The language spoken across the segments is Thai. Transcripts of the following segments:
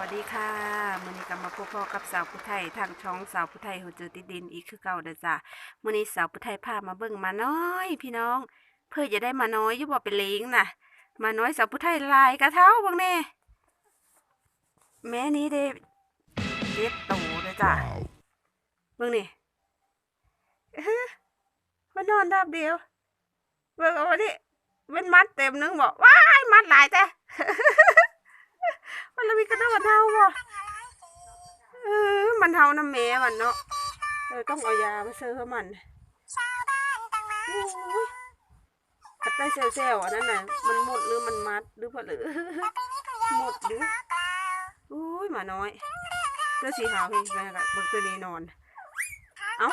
วัสดีค่ะมื้อนี้ก็มาพบพ่อกับสาวผู้ไทยทางช่องสาวผู้ไทยหูจือติดดินอีกคือเก่าเด้อจ้ะมื้อนี้สาวผู้ไทยพามาเบิ่งหมาน้อย พี่น้อง เพื่อจะได้หมาน้อยอยู่บ่เป็นเลงน่ะหมาน้อยสาวผู้ไทยลายกระเท้าเบิ่งแน่แม่นี้เด้เจ็ดโตเด้อจ้ะเบิ่งนี่อื้อหือมานอนดับเดียวเบิ่งเอามาดิเป็นมัดเต็มนึงบอกว้ายมัดหลายแต่ มันละมีกระโดดเท่าบ่เออ มันเท่าน้ำแม่มันเนาะเออต้องเอายามาซื้อให้มันโอ้ยขัดไปเซลล์ๆอันนั้นน่ะ มันหมดหรือมันมัดหรือเปล่าหรือหมดหรืออุ้ยหมาน้อยเตัวสีขาวเองนะกับเบิกตัวนี้นอน เอ้า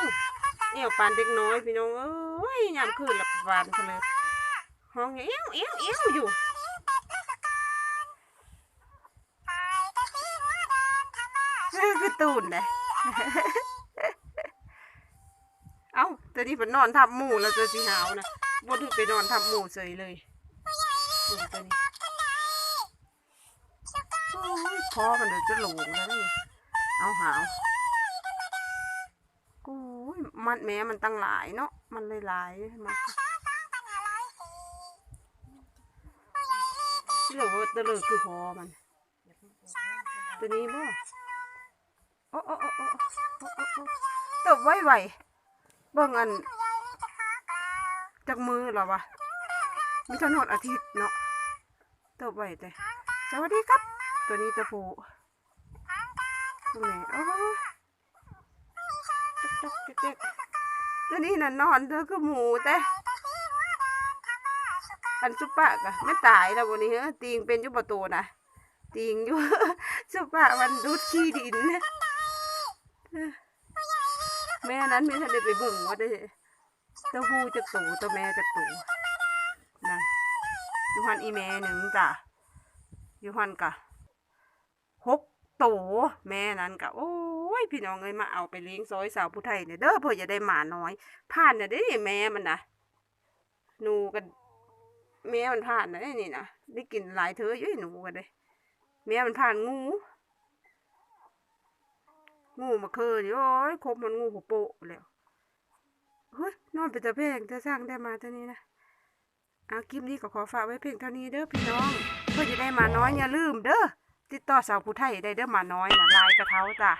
เอี่ยวปานเด็กน้อยพี่น้องเอ้ยยามคืนหลับปานเขาเลยห้องเอี้ยวเอี้ยวเอี้ยวอยู่ คือตูนเลยเอ้าตัวนี้เป็นนอนทับหมูแล้วตัวสีขาวนะบนที่ไปนอนทับหมูเฉยเลยตัวนี้โอ้ยคอมันเดี๋ยวจะหลงแล้วนี่ เอาหาวโอ้ยมันแม้มันตั้งหลายเนาะ มันเลยหลายมันที่เหลือตัวเหลือคือพอมัน ตัวนี้บ่ โอ้โอ้โอ้โอ้ตบไว้ไวเบิ่งอันจากมือเหรอวะมีถนนอาทิตย์เนาะตบไว้แต่สวัสดีครับ ตัวนี้ตัวผู้ตรงไหนโอ้จ๊ตัวนี้น่ะนอนเธอคือหมูแต่อันซุปปะกะไม่ตายแล้ววันนี้เฮ้ยตีงเป็นยุบประตูนะตีงอยู่สุปะมันดูดขี้ดินนะ แม่นั้นไม่ทันได้ไปเบิ่งว่าได้เต้าหู้จากตูตัวแม่จากตูนั่นยู่หันอีแม่หนึ่งจ้ะยู่หันกะหกตูแม่นั้นกะโอ้ยพี่น้องเอ้ยมาเอาไปเลี้ยงซอยสาวผู้ไทยเนี่ยเด้อเพื่อจะได้หมาน้อยผ่านเนี่ยได้แม่มันนะหนูกันแม่มันผ่านนะนี่นะได้กินหลายเธออยู่ไอ้หนูกันเลยแม่มันผ่านงู งูมาเคยโอ้ยคบมันงูหัวโปะแล้วเฮ้ยนอนไปจะเพลงจะสร้างได้มาเท่านี้นะเอาคลิปนี้ก็ขอฝากไว้เพียงเท่านี้เด้อพี่น้อง เพื่อจะได้มาน้อยอย่าลืมเด้อติดต่อสาวผู้ไทยได้เด้อมาน้อยนะลายกระเท้าจ้ะ